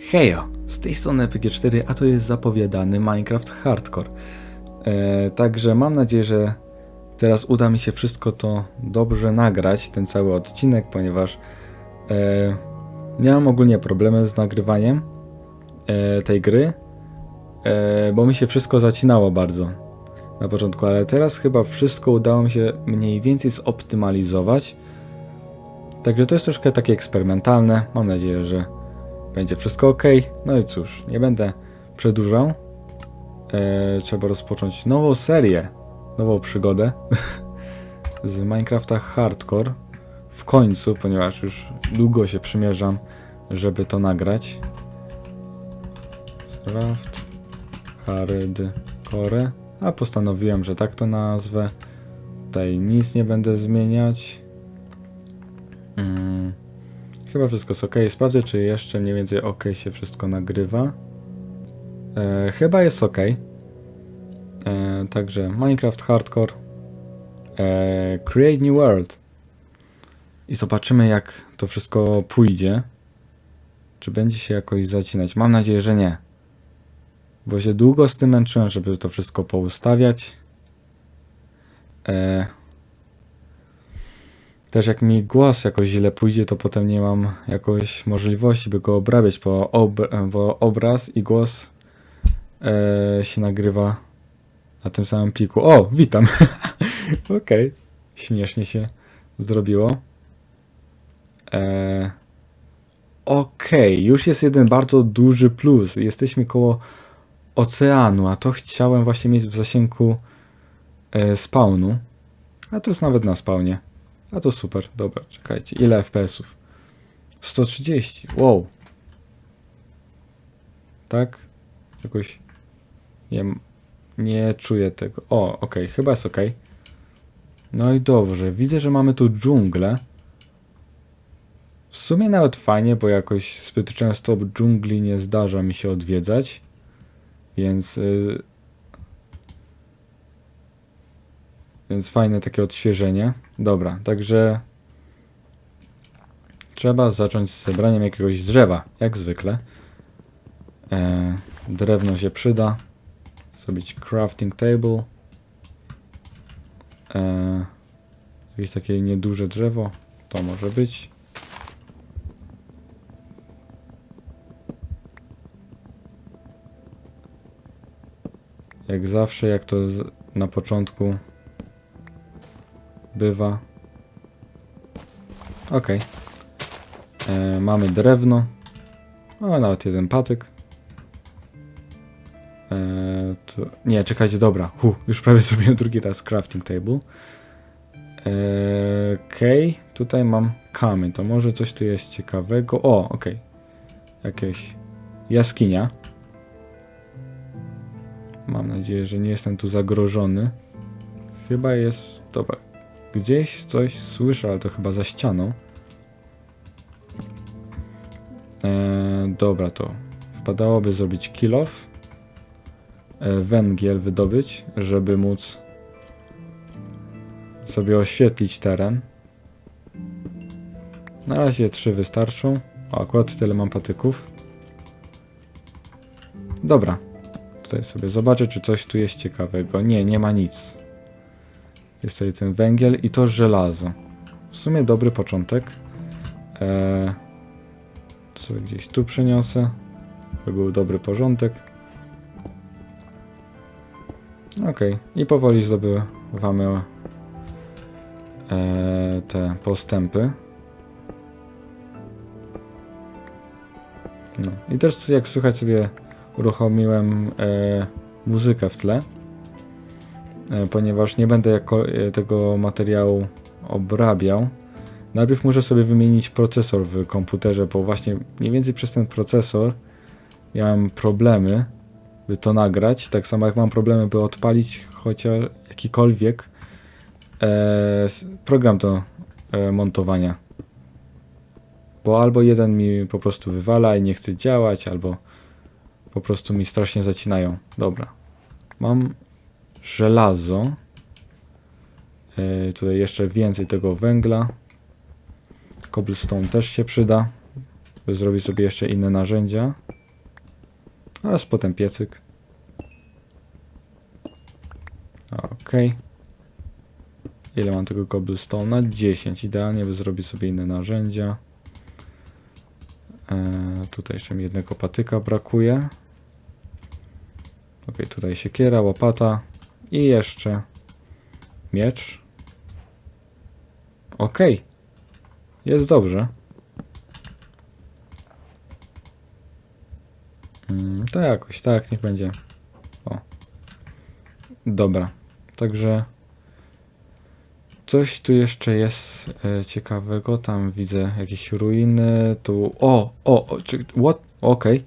Hejo, z tej strony PG4, a to jest zapowiadany Minecraft Hardcore. E, także mam nadzieję, że teraz uda mi się wszystko to dobrze nagrać, ten cały odcinek, ponieważ e, miałem ogólnie problemy z nagrywaniem e, tej gry, e, bo mi się wszystko zacinało bardzo na początku, ale teraz chyba wszystko udało mi się mniej więcej zoptymalizować. Także to jest troszkę takie eksperymentalne. Mam nadzieję, że będzie wszystko ok. No i cóż, nie będę przedłużał. E, trzeba rozpocząć nową serię, nową przygodę z Minecrafta Hardcore. W końcu, ponieważ już długo się przymierzam, żeby to nagrać. Craft Hardcore. A postanowiłem, że tak to nazwę. Tutaj nic nie będę zmieniać. Mm. Chyba wszystko jest ok. Sprawdzę, czy jeszcze mniej więcej ok się wszystko nagrywa. E, chyba jest ok. E, także Minecraft Hardcore. E, create New World. I zobaczymy, jak to wszystko pójdzie. Czy będzie się jakoś zacinać? Mam nadzieję, że nie. Bo się długo z tym męczyłem, żeby to wszystko poustawiać. E, też jak mi głos jakoś źle pójdzie, to potem nie mam jakoś możliwości, by go obrabiać, bo, ob bo obraz i głos e, się nagrywa na tym samym pliku. O, witam! Okej, śmiesznie się zrobiło. E, Okej, już jest jeden bardzo duży plus. Jesteśmy koło oceanu, a to chciałem właśnie mieć w zasięgu e, spawnu. A to jest nawet na spawnie. A to super, dobra, czekajcie. Ile FPS-ów? 130, wow. Tak? Jakoś nie, nie czuję tego. O, okej, chyba jest okej. No i dobrze, widzę, że mamy tu dżunglę. W sumie nawet fajnie, bo jakoś zbyt często dżungli nie zdarza mi się odwiedzać. Więc y, Więc fajne takie odświeżenie. Dobra, także trzeba zacząć z zebraniem jakiegoś drzewa, jak zwykle. E, drewno się przyda. Zrobić crafting table. E, jakieś takie nieduże drzewo. To może być. Jak zawsze, jak to na początku bywa. Ok. E, mamy drewno. O, nawet jeden patyk. E, to, nie, czekajcie, dobra. Hu, już prawie zrobiłem drugi raz crafting table. E, okay. tutaj mam kamień. To może coś tu jest ciekawego. O, ok. Jakieś jaskinia. Mam nadzieję, że nie jestem tu zagrożony. Chyba jest... Dobra, Gdzieś coś słyszę, ale to chyba za ścianą. Eee, dobra, to wpadałoby zrobić kill off. Eee, węgiel wydobyć, żeby móc sobie oświetlić teren. Na razie trzy wystarczą. O, akurat tyle mam patyków. Dobra. Tutaj sobie zobaczę, czy coś tu jest ciekawego. Nie, nie ma nic. Jest tutaj ten węgiel i to żelazo. W sumie dobry początek. Eee, to sobie gdzieś tu przeniosę, by był dobry porządek. Ok, i powoli zdobywamy e, te postępy. No. I też jak słychać sobie uruchomiłem e, muzykę w tle. E, ponieważ nie będę jako, e, tego materiału obrabiał. Najpierw muszę sobie wymienić procesor w komputerze, bo właśnie mniej więcej przez ten procesor miałem problemy, by to nagrać. Tak samo jak mam problemy, by odpalić chociaż jakikolwiek e, program do e, montowania. Bo albo jeden mi po prostu wywala i nie chce działać, albo po prostu mi strasznie zacinają. Dobra. Mam żelazo. Yy, tutaj jeszcze więcej tego węgla. Cobblestone też się przyda, Zrobić sobie jeszcze inne narzędzia. Oraz potem piecyk. Okej. Ile mam tego cobblestone'a? 10. Idealnie, by zrobić sobie inne narzędzia. Eee, tutaj jeszcze mi jednego patyka brakuje. Ok, tutaj siekiera, łopata i jeszcze miecz. Ok, jest dobrze. Mm, to jakoś, tak, niech będzie. O. Dobra, także coś tu jeszcze jest e, ciekawego. Tam widzę jakieś ruiny. Tu. O, o, o czy. What? Okej.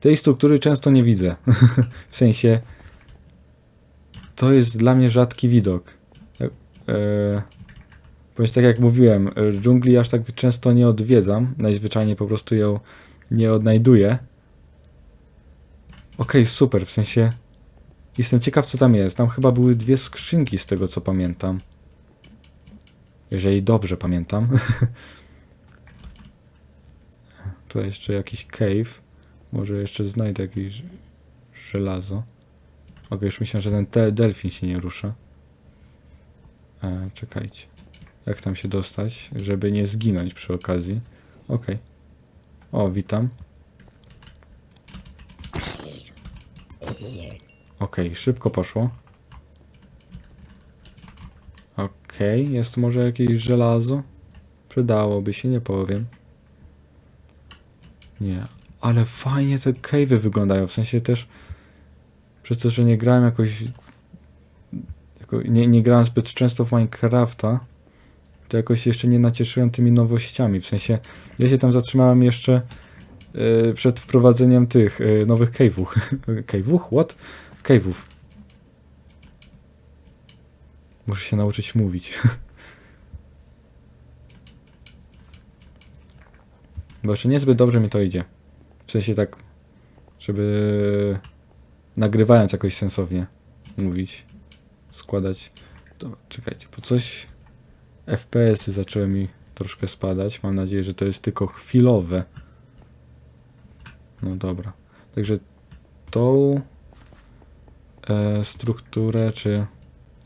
Tej struktury często nie widzę. w sensie. To jest dla mnie rzadki widok. E, e, tak jak mówiłem, e, dżungli aż tak często nie odwiedzam. Najzwyczajniej po prostu ją nie odnajduję. Okej, super, w sensie. Jestem ciekaw, co tam jest. Tam chyba były dwie skrzynki, z tego co pamiętam. Jeżeli dobrze pamiętam. Tutaj jeszcze jakiś cave. Może jeszcze znajdę jakieś żelazo. Ok, już myślałem, że ten te delfin się nie rusza. E, czekajcie. Jak tam się dostać, żeby nie zginąć przy okazji? Ok. O, witam. Okej, szybko poszło. Okej, jest tu może jakieś żelazo? Przydałoby się, nie powiem. Nie, ale fajnie te cave'y wyglądają, w sensie też przez to, że nie grałem jakoś jako, nie, nie grałem zbyt często w Minecrafta, to jakoś jeszcze nie nacieszyłem tymi nowościami, w sensie ja się tam zatrzymałem jeszcze yy, przed wprowadzeniem tych yy, nowych cave'ów. cave'ów? What? Cave'ów. Muszę się nauczyć mówić. Bo jeszcze niezbyt dobrze mi to idzie. W sensie tak, żeby nagrywając jakoś sensownie mówić, składać. To, czekajcie, bo coś FPS-y zaczęły mi troszkę spadać. Mam nadzieję, że to jest tylko chwilowe. No dobra. Także tą e, strukturę, czy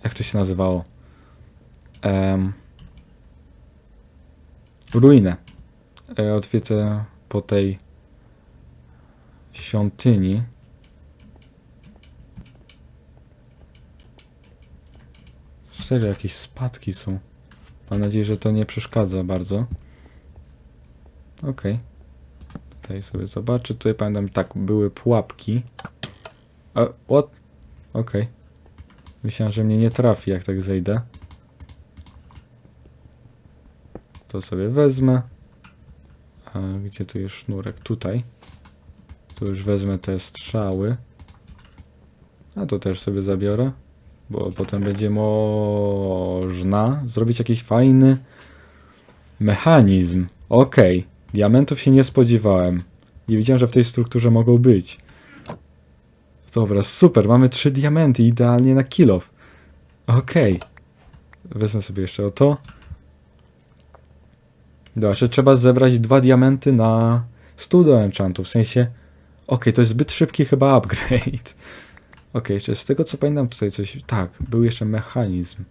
jak to się nazywało? Em, ruinę. E, odwiedzę po tej świątyni. Serio, jakieś spadki są. Mam nadzieję, że to nie przeszkadza bardzo. Okej. Tutaj sobie zobaczę. Tutaj pamiętam, tak, były pułapki. A, what? Okej. Myślałem, że mnie nie trafi, jak tak zejdę. To sobie wezmę. A gdzie tu jest sznurek? Tutaj. Tu już wezmę te strzały. A to też sobie zabiorę. Bo potem będzie można zrobić jakiś fajny mechanizm. Okej. Diamentów się nie spodziewałem. Nie wiedziałem, że w tej strukturze mogą być. Dobra, super. Mamy trzy diamenty. Idealnie na kilo. Okej. Wezmę sobie jeszcze o to. Dobra, jeszcze trzeba zebrać dwa diamenty na stół do enchantu. W sensie... Okej, to jest zbyt szybki chyba upgrade. Okej, jeszcze z tego co pamiętam tutaj coś... Tak, był jeszcze mechanizm.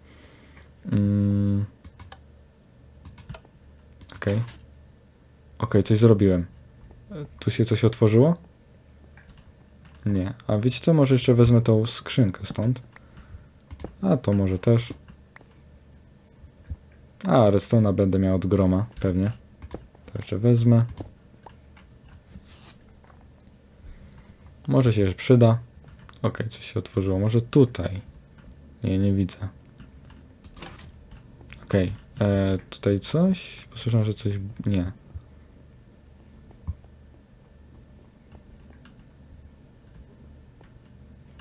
Mm. Okej. Okej, coś zrobiłem. Tu się coś otworzyło? Nie. A wiecie co? Może jeszcze wezmę tą skrzynkę stąd. A to może też. A, redstone'a będę miał od groma, pewnie. To jeszcze wezmę. Może się przyda. Okej, coś się otworzyło. Może tutaj. Nie, nie widzę. Okej. e, Tutaj coś? Posłyszałem, że coś... Nie.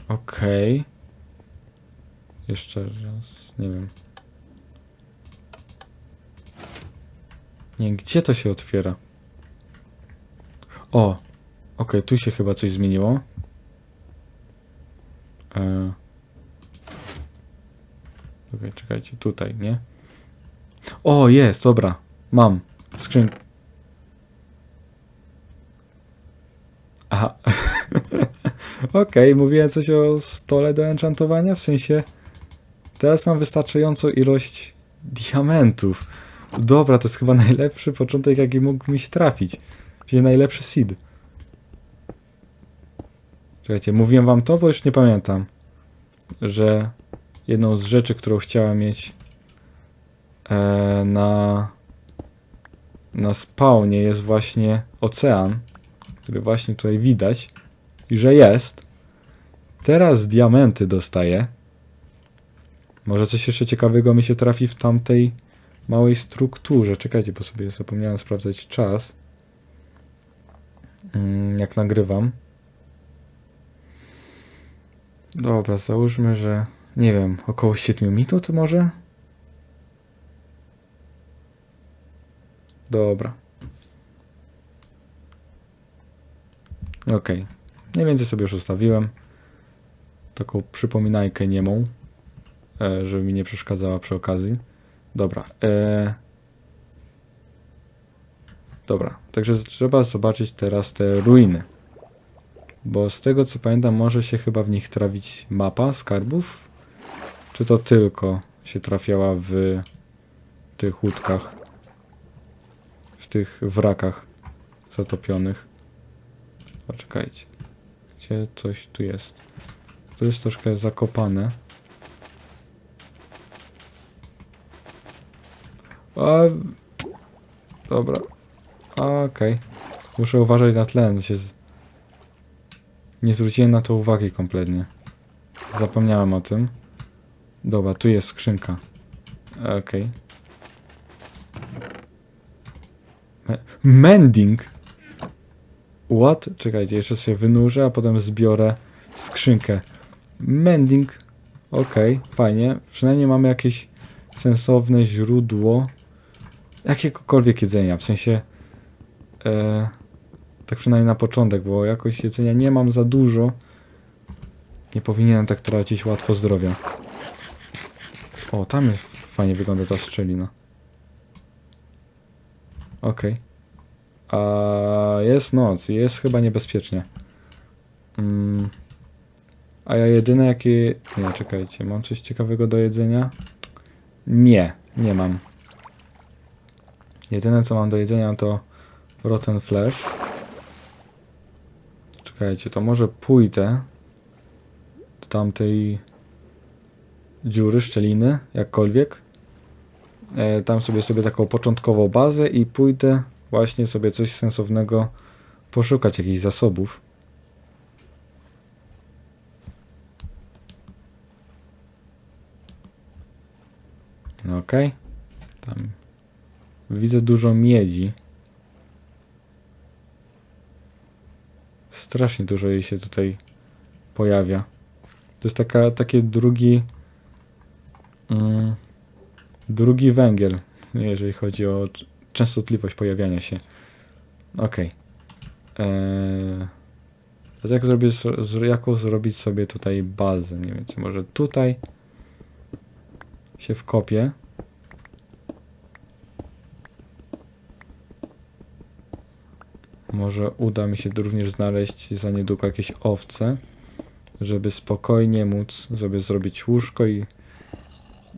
Okej. Jeszcze raz. Nie wiem. Nie, gdzie to się otwiera? O! Okej, tu się chyba coś zmieniło. E... Okay, czekajcie, tutaj, nie? O, jest, dobra. Mam. Skrzyn. Aha. Okej, okay, mówiłem coś o stole do enchantowania, w sensie teraz mam wystarczającą ilość diamentów. Dobra, to jest chyba najlepszy początek, jaki mógł mi się trafić. Czyli najlepszy seed. Czekajcie, mówiłem wam to, bo już nie pamiętam, że jedną z rzeczy, którą chciałem mieć e, na na spawnie jest właśnie ocean, który właśnie tutaj widać i że jest. Teraz diamenty dostaję. Może coś jeszcze ciekawego mi się trafi w tamtej małej strukturze. Czekajcie, bo sobie zapomniałem sprawdzać czas. Mm, Jak nagrywam. Dobra, załóżmy, że nie wiem, około 7 minut może? Dobra. Okej. Mniej więcej sobie już ustawiłem. Taką przypominajkę niemą, e, żeby mi nie przeszkadzała przy okazji. Dobra. E... Dobra, także trzeba zobaczyć teraz te ruiny. Bo z tego co pamiętam, może się chyba w nich trafić mapa skarbów? Czy to tylko się trafiała w tych łódkach? W tych wrakach zatopionych? Poczekajcie. Gdzie coś tu jest? To jest troszkę zakopane. A... Dobra. Okej. Muszę uważać na tlen. Się z... Nie zwróciłem na to uwagi kompletnie. Zapomniałem o tym. Dobra, tu jest skrzynka. Okej. Me- Mending! What? Czekajcie, jeszcze się wynurzę, a potem zbiorę skrzynkę. Mending. Okej, fajnie. Przynajmniej mamy jakieś sensowne źródło jakiegokolwiek jedzenia. W sensie e, tak przynajmniej na początek, bo jakoś jedzenia nie mam za dużo. Nie powinienem tak tracić łatwo zdrowia. O, tam jest fajnie wygląda ta strzelina. Okej. A jest noc, i jest chyba niebezpiecznie. Mm. A ja jedyne jakie... Nie, czekajcie, mam coś ciekawego do jedzenia? Nie, nie mam. Jedyne co mam do jedzenia to Rotten Flesh. Czekajcie, to może pójdę do tamtej dziury, szczeliny, jakkolwiek. E, tam sobie sobie taką początkową bazę i pójdę właśnie sobie coś sensownego poszukać, jakichś zasobów. No okej. Tam widzę dużo miedzi. Strasznie dużo jej się tutaj pojawia. To jest taka, takie drugi mm, drugi węgiel, jeżeli chodzi o częstotliwość pojawiania się. Okej. Eee, jak zrobić, so- z- jaką zrobić sobie tutaj bazę? Mniej więcej może tutaj się wkopię. Może uda mi się również znaleźć za niedługo jakieś owce, żeby spokojnie móc sobie zrobić łóżko i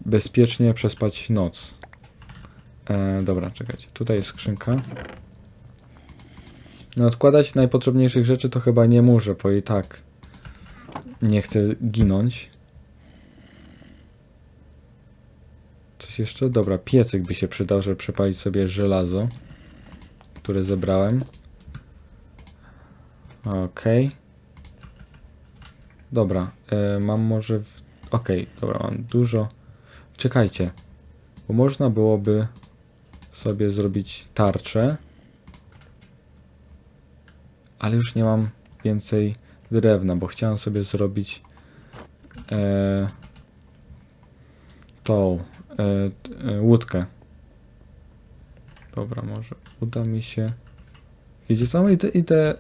bezpiecznie przespać noc. E, dobra, czekajcie. Tutaj jest skrzynka. No odkładać najpotrzebniejszych rzeczy to chyba nie muszę, bo i tak nie chcę ginąć. Coś jeszcze? Dobra, piecyk by się przydał, żeby przepalić sobie żelazo, które zebrałem. Okej. Dobra, e, mam może... W... Okej, dobra, mam dużo... Czekajcie, bo można byłoby sobie zrobić tarczę, ale już nie mam więcej drewna, bo chciałem sobie zrobić e, tą e, e, łódkę. Dobra, może uda mi się. Wiecie co? Idę, idę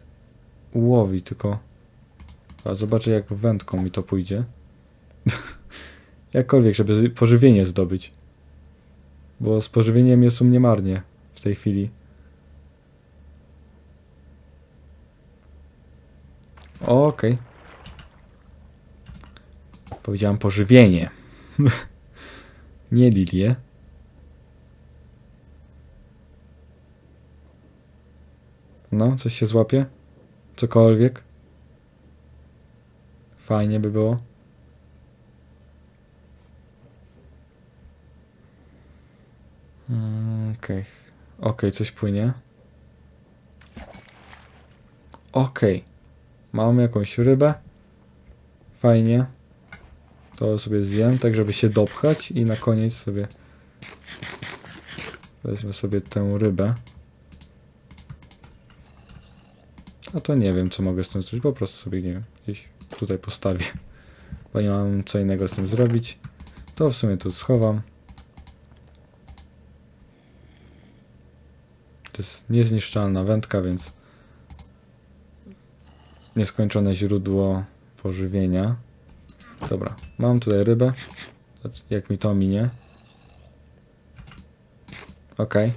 łowić, tylko a zobaczę jak wędką mi to pójdzie. Jakkolwiek, żeby pożywienie zdobyć. Bo z pożywieniem jest u mnie marnie w tej chwili. Okej. Powiedziałem pożywienie. Nie lilię. No, coś się złapie? Cokolwiek? Fajnie by było. Mm, Okej. Okej, coś płynie. Okej. Mamy jakąś rybę. Fajnie. To sobie zjem, tak żeby się dopchać i na koniec sobie wezmę sobie tę rybę. A to nie wiem, co mogę z tym zrobić. Po prostu sobie, nie wiem, gdzieś tutaj postawię. Bo nie mam co innego z tym zrobić. To w sumie tu schowam. To jest niezniszczalna wędka, więc nieskończone źródło pożywienia. Dobra, mam tutaj rybę. Jak mi to minie. Okej.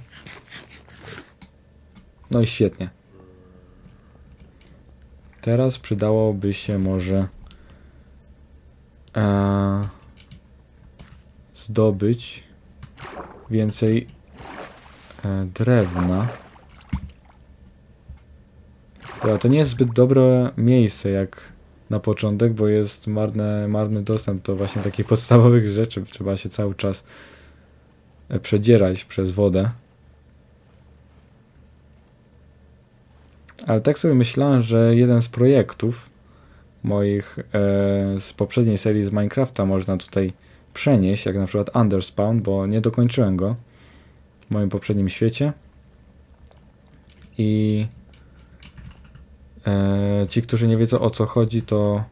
No i świetnie. Teraz przydałoby się może e, zdobyć więcej e, drewna. Dobra, to nie jest zbyt dobre miejsce jak na początek, bo jest marne, marny dostęp do właśnie takich podstawowych rzeczy. Trzeba się cały czas e, przedzierać przez wodę. Ale tak sobie myślałem, że jeden z projektów moich e, z poprzedniej serii z Minecrafta można tutaj przenieść, jak na przykład Underspawn, bo nie dokończyłem go w moim poprzednim świecie. I e, ci, którzy nie wiedzą o co chodzi, to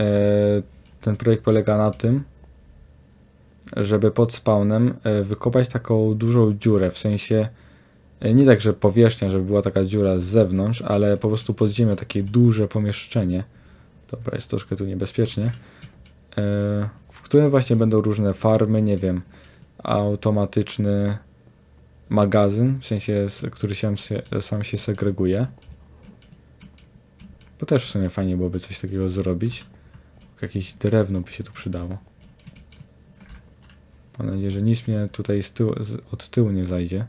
e, ten projekt polega na tym, żeby pod spawnem e, wykopać taką dużą dziurę, w sensie nie tak, że powierzchnia, żeby była taka dziura z zewnątrz, ale po prostu pod ziemią takie duże pomieszczenie. Dobra, jest troszkę tu niebezpiecznie. E, w którym właśnie będą różne farmy, nie wiem, automatyczny magazyn, w sensie, który się, sam się segreguje. Bo też w sumie fajnie byłoby coś takiego zrobić. Jakieś drewno by się tu przydało. Mam nadzieję, że nic mnie tutaj tyłu, od tyłu nie zajdzie.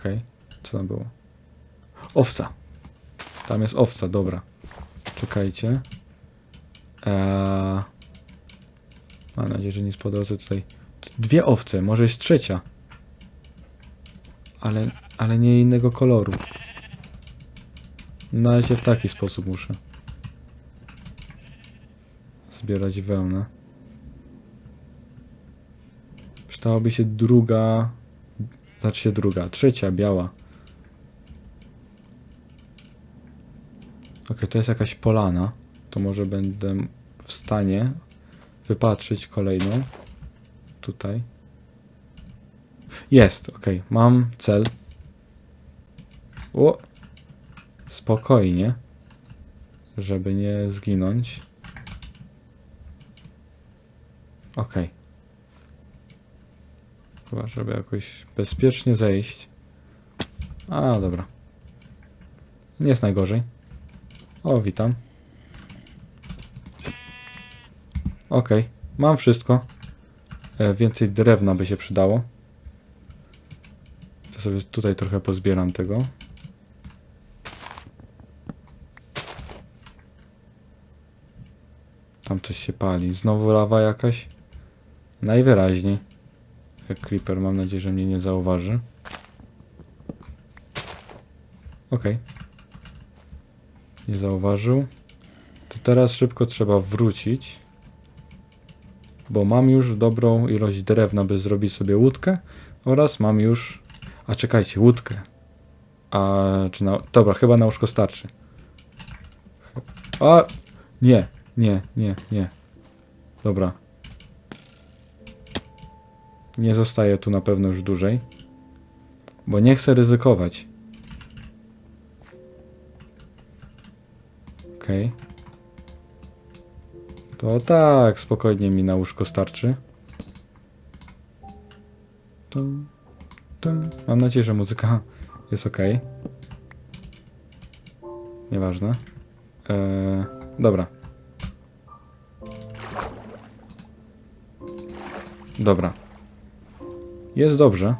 Okej, co tam było? Owca! Tam jest owca, dobra. Czekajcie. Eee... Mam nadzieję, że nic po drodze tutaj. Dwie owce, może jest trzecia. Ale, ale nie innego koloru. Na razie w taki sposób muszę zbierać wełnę. Przydałaby się druga, znaczy się druga, trzecia biała. Ok, to jest jakaś polana. To może będę w stanie wypatrzyć kolejną. Tutaj. Jest, ok, mam cel. O! Spokojnie. Żeby nie zginąć. Okej. Chyba, żeby jakoś bezpiecznie zejść. A, dobra. Nie jest najgorzej. O, witam. Okej, mam wszystko. E, więcej drewna by się przydało. To sobie tutaj trochę pozbieram tego. Tam coś się pali. Znowu lawa jakaś? Najwyraźniej. Jak Creeper, mam nadzieję, że mnie nie zauważy. Okej. Nie zauważył. To teraz szybko trzeba wrócić. Bo mam już dobrą ilość drewna, by zrobić sobie łódkę. Oraz mam już... A czekajcie, łódkę. A czy na... Dobra, chyba na łóżko starczy. A! Nie, nie, nie, nie. Dobra. Nie zostaję tu na pewno już dłużej. Bo nie chcę ryzykować. Okej. To tak, spokojnie mi na łóżko starczy. Mam nadzieję, że muzyka Jest ok. Nieważne. Eee, dobra. Dobra. Jest dobrze.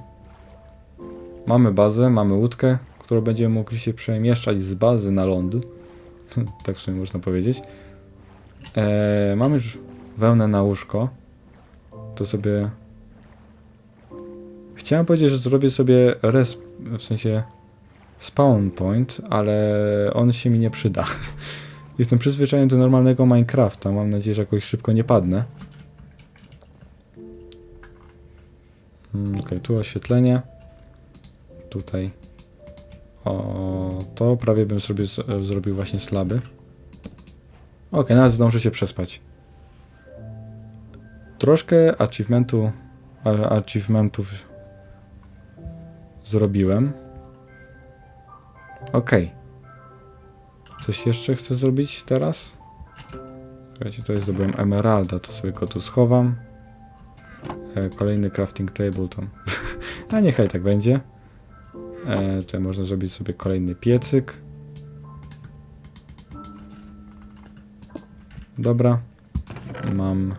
Mamy bazę, mamy łódkę, którą będziemy mogli się przemieszczać z bazy na ląd. tak w sumie można powiedzieć. Eee, mamy już wełnę na łóżko. To sobie... Chciałem powiedzieć, że zrobię sobie res... w sensie spawn point, ale on się mi nie przyda. Jestem przyzwyczajony do normalnego Minecrafta. Mam nadzieję, że jakoś szybko nie padnę. Mm, Okej, tu oświetlenie. Tutaj. O, to prawie bym sobie zrobił właśnie slaby. Okej, nawet zdążę się przespać. Troszkę achievementu, achievementów zrobiłem. Okej. Coś jeszcze chcę zrobić teraz? Słuchajcie, to jest emeralda, to sobie go tu schowam. E, kolejny crafting table tam. A niechaj tak będzie. E, tutaj można zrobić sobie kolejny piecyk. Dobra. Mam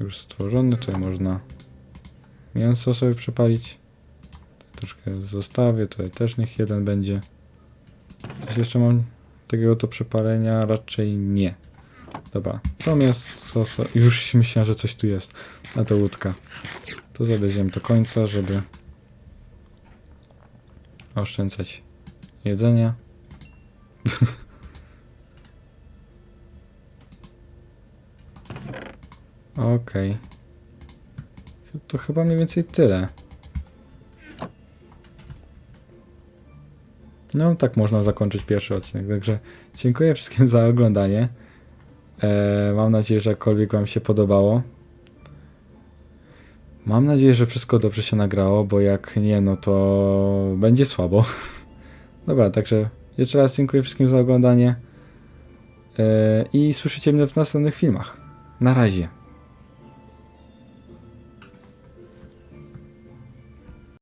już stworzony. Tutaj można mięso sobie przepalić. Troszkę zostawię. Tutaj też niech jeden będzie. Coś jeszcze mam takiego do przepalenia? Raczej nie. Dobra, to mięso... so- Już myślałem, że coś tu jest. A to łódka. To sobie zjem do końca, żeby oszczędzać jedzenie. Okej. To chyba mniej więcej tyle. No, tak można zakończyć pierwszy odcinek. Także dziękuję wszystkim za oglądanie. E, mam nadzieję, że jakkolwiek Wam się podobało. Mam nadzieję, że wszystko dobrze się nagrało, bo jak nie, no to będzie słabo. Dobra, także jeszcze raz dziękuję wszystkim za oglądanie. E, I słyszycie mnie w następnych filmach. Na razie.